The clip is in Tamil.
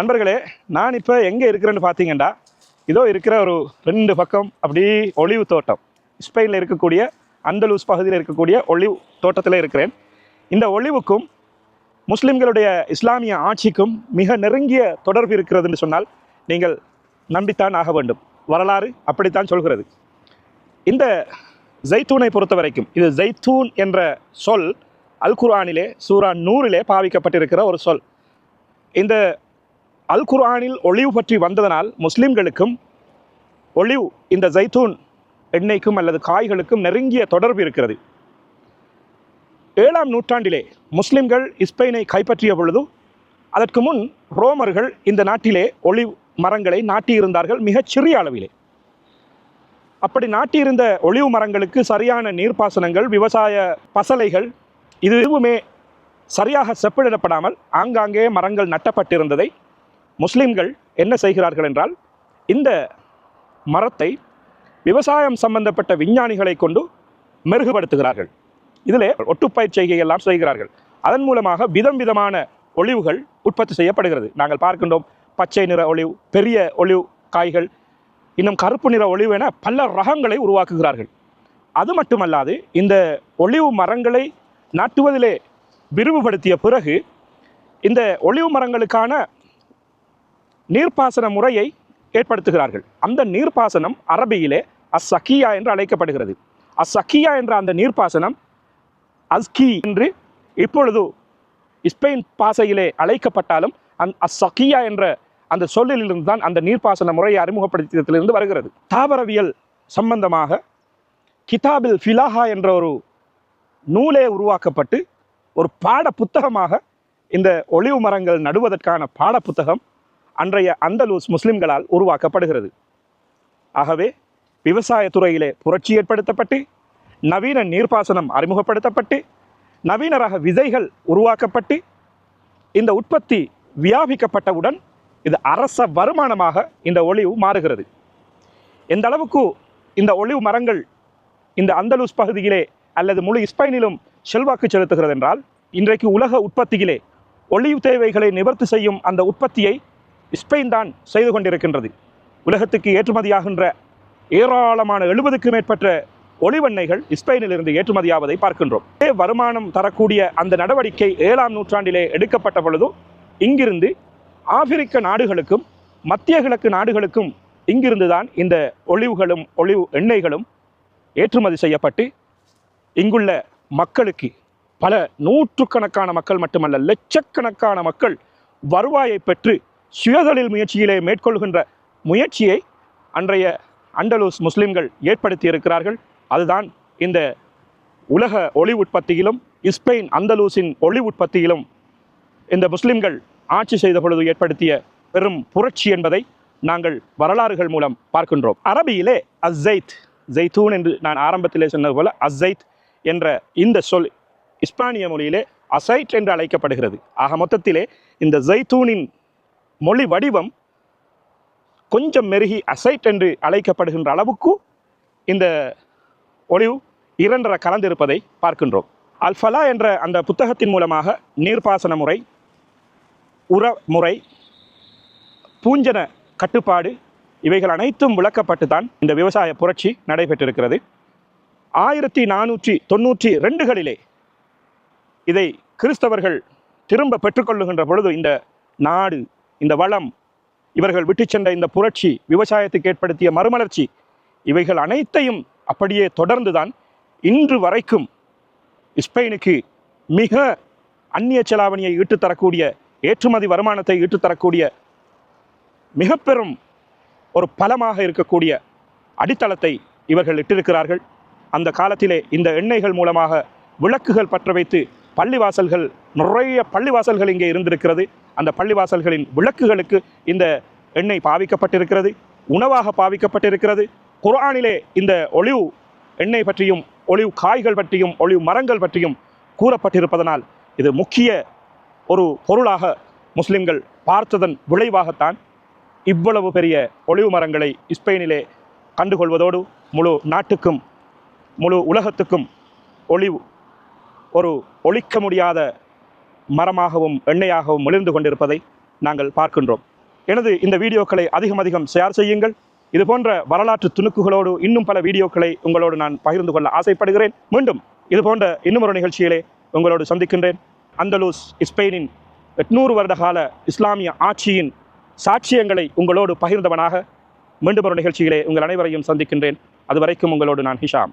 நண்பர்களே நான் இப்போ எங்கே இருக்கிறேன்னு பார்த்தீங்கன்னா இதோ இருக்கிற ஒரு ரெண்டு பக்கம் அப்படி ஒளிவு தோட்டம். ஸ்பெயினில் இருக்கக்கூடிய அந்தலூஸ் பகுதியில் இருக்கக்கூடிய ஒளிவு தோட்டத்தில் இருக்கிறேன். இந்த ஒளிவுக்கும் முஸ்லிம்களுடைய இஸ்லாமிய ஆட்சிக்கும் மிக நெருங்கிய தொடர்பு இருக்கிறதுன்னு சொன்னால் நீங்கள் நம்பித்தான் ஆக வேண்டும். வரலாறு அப்படித்தான் சொல்கிறது. இந்த ஜைத்தூனை பொறுத்த வரைக்கும் இது ஜைத்தூன் என்ற சொல் அல் குர்ஆனிலே சூரா நூறிலே பாவிக்கப்பட்டிருக்கிற ஒரு சொல். இந்த அல் குர்ஆனில் ஒளிவு பற்றி வந்ததனால் முஸ்லிம்களுக்கும் ஒளிவு இந்த ஜைத்தூன் எண்ணெய்க்கும் அல்லது காய்களுக்கும் நெருங்கிய தொடர்பு இருக்கிறது. ஏழாம் நூற்றாண்டிலே முஸ்லிம்கள் இஸ்பெயினை கைப்பற்றிய பொழுது அதற்கு முன் ரோமர்கள் இந்த நாட்டிலே ஒளிவ் மரங்களை நாட்டியிருந்தார்கள் மிகச் சிறிய அளவிலே. அப்படி நாட்டியிருந்த ஒளிவு மரங்களுக்கு சரியான நீர்ப்பாசனங்கள் விவசாய பசலைகள் இது எதுவுமே சரியாக செப்பிடப்படாமல் ஆங்காங்கே மரங்கள் நட்டப்பட்டிருந்ததை முஸ்லிம்கள் என்ன செய்கிறார்கள் என்றால் இந்த மரத்தை விவசாயம் சம்பந்தப்பட்ட விஞ்ஞானிகளை கொண்டு மெருகுபடுத்துகிறார்கள். இதில் ஒட்டுப்பயிர் செய்கையெல்லாம் செய்கிறார்கள். அதன் மூலமாக விதம் விதமான ஒளிவுகள் உற்பத்தி செய்யப்படுகிறது. நாங்கள் பார்க்கின்றோம் பச்சை நிற ஒளிவு பெரிய ஒளிவு காய்கள் இன்னும் கருப்பு நிற ஒளிவு என பல ரகங்களை உருவாக்குகிறார்கள். அது மட்டுமல்லாது இந்த ஒளிவு மரங்களை நாட்டுவதிலே விரிவுபடுத்திய பிறகு இந்த ஒளிவு மரங்களுக்கான நீர்ப்பாசன முறையை ஏற்படுத்துகிறார்கள். அந்த நீர்ப்பாசனம் அரபியிலே அஸ்ஸக்கியா என்று அழைக்கப்படுகிறது. அஸ்ஸக்கியா என்ற அந்த நீர்ப்பாசனம் அஸ்கி என்று இப்பொழுது ஸ்பெயின் பாசையிலே அழைக்கப்பட்டாலும் அந் அஸ்ஸக்கியா என்ற அந்த சொல்லிலிருந்து தான் அந்த நீர்ப்பாசன முறையை அறிமுகப்படுத்தியதிலிருந்து வருகிறது. தாவரவியல் சம்பந்தமாக கிதாபில் ஃபிலாஹா என்ற ஒரு நூலே உருவாக்கப்பட்டு ஒரு பாட புத்தகமாக இந்த ஒளிவு மரங்கள் நடுவதற்கான பாட புத்தகம் அன்றைய அந்தலூஸ் முஸ்லிம்களால் உருவாக்கப்படுகிறது. ஆகவே விவசாயத்துறையிலே புரட்சி ஏற்படுத்தப்பட்டு நவீன நீர்ப்பாசனம் அறிமுகப்படுத்தப்பட்டு நவீன ரக விதைகள் உருவாக்கப்பட்டு இந்த உற்பத்தி வியாபிக்கப்பட்டவுடன் இது அரச வருமானமாக இந்த ஒளிவு மாறுகிறது. எந்த அளவுக்கு இந்த ஒளிவு மரங்கள் இந்த அந்தலூஸ் பகுதியிலே அல்லது முழு இஸ்பெயினிலும் செல்வாக்கு செலுத்துகிறது என்றால் இன்றைக்கு உலக உற்பத்தியிலே ஒளிவு தேவைகளை நிவர்த்தி செய்யும் அந்த உற்பத்தியை ஸ்பெயின் தான் செய்து கொண்டிருக்கின்றது. உலகத்துக்கு ஏற்றுமதியாகின்ற ஏராளமான எழுபதுக்கு மேற்பட்ட ஒளிவெண்ணெய்கள் ஸ்பெயினிலிருந்து ஏற்றுமதியாவதை பார்க்கின்றோம். இதே வருமானம் தரக்கூடிய அந்த நடவடிக்கை ஏழாம் நூற்றாண்டிலே எடுக்கப்பட்ட பொழுதும் இங்கிருந்து ஆப்பிரிக்க நாடுகளுக்கும் மத்திய கிழக்கு நாடுகளுக்கும் இங்கிருந்து தான் இந்த ஒளிவுகளும் ஒளிவு எண்ணெய்களும் ஏற்றுமதி செய்யப்பட்டு இங்குள்ள மக்களுக்கு பல நூற்றுக்கணக்கான மக்கள் மட்டுமல்ல லட்சக்கணக்கான மக்கள் வருவாயை பெற்று சுயதொழில் முயற்சியிலே மேற்கொள்கின்ற முயற்சியை அன்றைய அண்டலூஸ் முஸ்லிம்கள் ஏற்படுத்தி இருக்கிறார்கள் அதுதான் இந்த உலக ஒளி உற்பத்தியிலும் இஸ்பெயின் அந்தலூசின் ஒளி உற்பத்தியிலும் இந்த முஸ்லிம்கள் ஆட்சி செய்த பொழுது ஏற்படுத்திய பெரும் புரட்சி என்பதை நாங்கள் வரலாறுகள் மூலம் பார்க்கின்றோம். அரபியிலே அஸ்ஸைத் ஜெய்தூன் என்று நான் ஆரம்பத்திலே சொன்னது போல அஸ்ஸைத் என்ற இந்த சொல் இஸ்பானிய மொழியிலே அசைட் என்று அழைக்கப்படுகிறது. ஆக மொத்தத்திலே இந்த ஜெய்தூனின் மொழி வடிவம் கொஞ்சம் மெருகி அசைட் என்று அழைக்கப்படுகின்ற அளவுக்கு இந்த ஒளிவு இரண்டரை கலந்திருப்பதை பார்க்கின்றோம். அல்ஃபலா என்ற அந்த புத்தகத்தின் மூலமாக நீர்ப்பாசன முறை உர முறை பூஞ்சன கட்டுப்பாடு இவைகள் அனைத்தும் விளக்கப்பட்டு தான் இந்த விவசாய புரட்சி நடைபெற்றிருக்கிறது. ஆயிரத்தி நானூற்றி தொண்ணூற்றி ரெண்டுகளிலே இதை கிறிஸ்தவர்கள் திரும்ப பெற்றுக்கொள்ளுகின்ற பொழுது இந்த நாடு இந்த வளம் இவர்கள் விட்டுச் சென்ற இந்த புரட்சி விவசாயத்துக்கு ஏற்படுத்திய மறுமலர்ச்சி இவைகள் அனைத்தையும் அப்படியே தொடர்ந்துதான் இன்று வரைக்கும் ஸ்பெயினுக்கு மிக அந்நிய செலாவணியை ஈட்டுத்தரக்கூடிய ஏற்றுமதி வருமானத்தை ஈட்டுத்தரக்கூடிய மிக பெரும் ஒரு பலமாக இருக்கக்கூடிய அடித்தளத்தை இவர்கள் இட்டிருக்கிறார்கள். அந்த காலத்திலே இந்த எண்ணெய்கள் மூலமாக விளக்குகள் பற்ற வைத்து பள்ளிவாசல்கள் நிறைய பள்ளிவாசல்கள் இங்கே இருந்திருக்கிறது. அந்த பள்ளிவாசல்களின் விளக்குகளுக்கு இந்த எண்ணெய் பாவிக்கப்பட்டிருக்கிறது உணவாக பாவிக்கப்பட்டிருக்கிறது. குரானிலே இந்த ஒளிவு எண்ணெய் பற்றியும் ஒளிவு காய்கள் பற்றியும் ஒளிவு மரங்கள் பற்றியும் கூறப்பட்டிருப்பதனால் இது முக்கிய ஒரு பொருளாக முஸ்லிம்கள் பார்த்ததன் விளைவாகத்தான் இவ்வளவு பெரிய ஒளிவு மரங்களை ஸ்பெயினிலே கண்டுகொள்வதோடு முழு நாட்டுக்கும் முழு உலகத்துக்கும் ஒளிவு ஒரு ஒழிக்க முடியாத மரமாகவும் எண்ணெயாகவும் மிளிர்ந்து கொண்டிருப்பதை நாங்கள் பார்க்கின்றோம். எனது இந்த வீடியோக்களை அதிகம் அதிகம் ஷேர் செய்யுங்கள். இது போன்ற வரலாற்று துணுக்குகளோடு இன்னும் பல வீடியோக்களை உங்களோடு நான் பகிர்ந்து கொள்ள ஆசைப்படுகிறேன். மீண்டும் இது போன்ற இன்னும் ஒரு நிகழ்ச்சியிலே உங்களோடு சந்திக்கின்றேன். அந்தலூஸ் ஸ்பெயினின் எட்நூறு வருட கால இஸ்லாமிய ஆட்சியின் சாட்சியங்களை உங்களோடு பகிர்ந்தவனாக மீண்டும் ஒரு நிகழ்ச்சியிலே உங்கள் அனைவரையும் சந்திக்கின்றேன். அதுவரைக்கும் உங்களோடு நான் ஹிஷாம்.